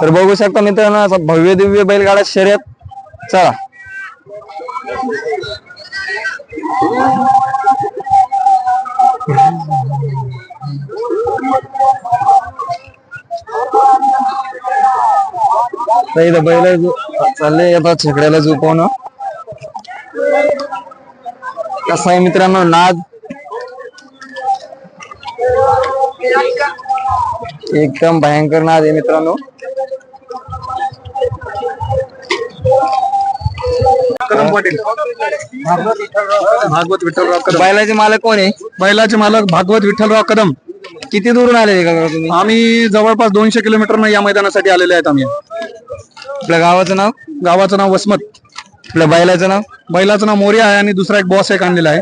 तर बघू शकता मित्रांनो असा भव्य दिव्य बैलगाडा शर्यत. चला. इथं बैल चालले आता छकड्याला झोपवणं कसा आहे मित्रांनो नाद? एकदम भयंकर नाद आहे मित्रांनो. कदम पाटील भागवत विठ्ठलराव कदम. बैलाचे मालक कोण आहे? बैलाचे मालक भागवत विठ्ठलराव कदम. किती दुरून आले तुम्ही आम्ही जवळपास दोनशे किलोमीटर या मैदानासाठी आलेले आहेत आम्ही. आपल्या गावाचं नाव? गावाचं नाव वसमत. आपल्या बैलाचं नाव? बैलाचं नाव मोर्या आहे आणि दुसरा एक बॉस एक आणलेला आहे.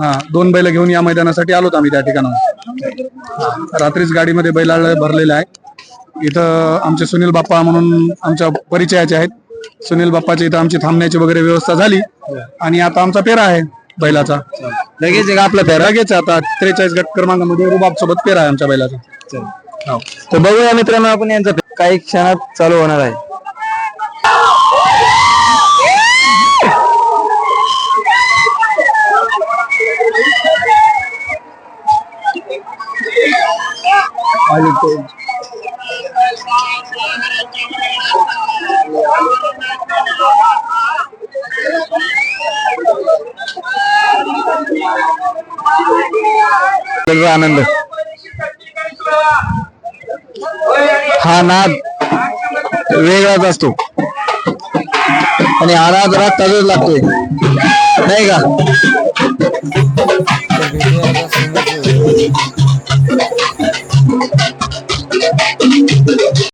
हा दोन बैल घेऊन या मैदानासाठी आलोत आम्ही त्या ठिकाणावर रात्रीच गाडीमध्ये बैलाला भरलेले आहे. इथं आमचे सुनील बाप्पा म्हणून आमच्या परिचयाचे आहेत. सुनील बाप्पाच्या इथं आमची थांबण्याची वगैरे व्यवस्था झाली. आणि आता आमचा पेरा आहे बैलाचा. लगेच आहे का आपला पेरा? लगेच आता त्रेचाळीस गट क्रमांकामध्ये रुबाब सोबत पेरा आहे आमच्या बैलाचा. हो. तर बघूया मित्रांनो आपण यांचा काही क्षणात चालू होणार आहे. त्याचा आनंद. हा नाद वेगळाच असतो. आणि हा नाद रात लागतोय नाही का?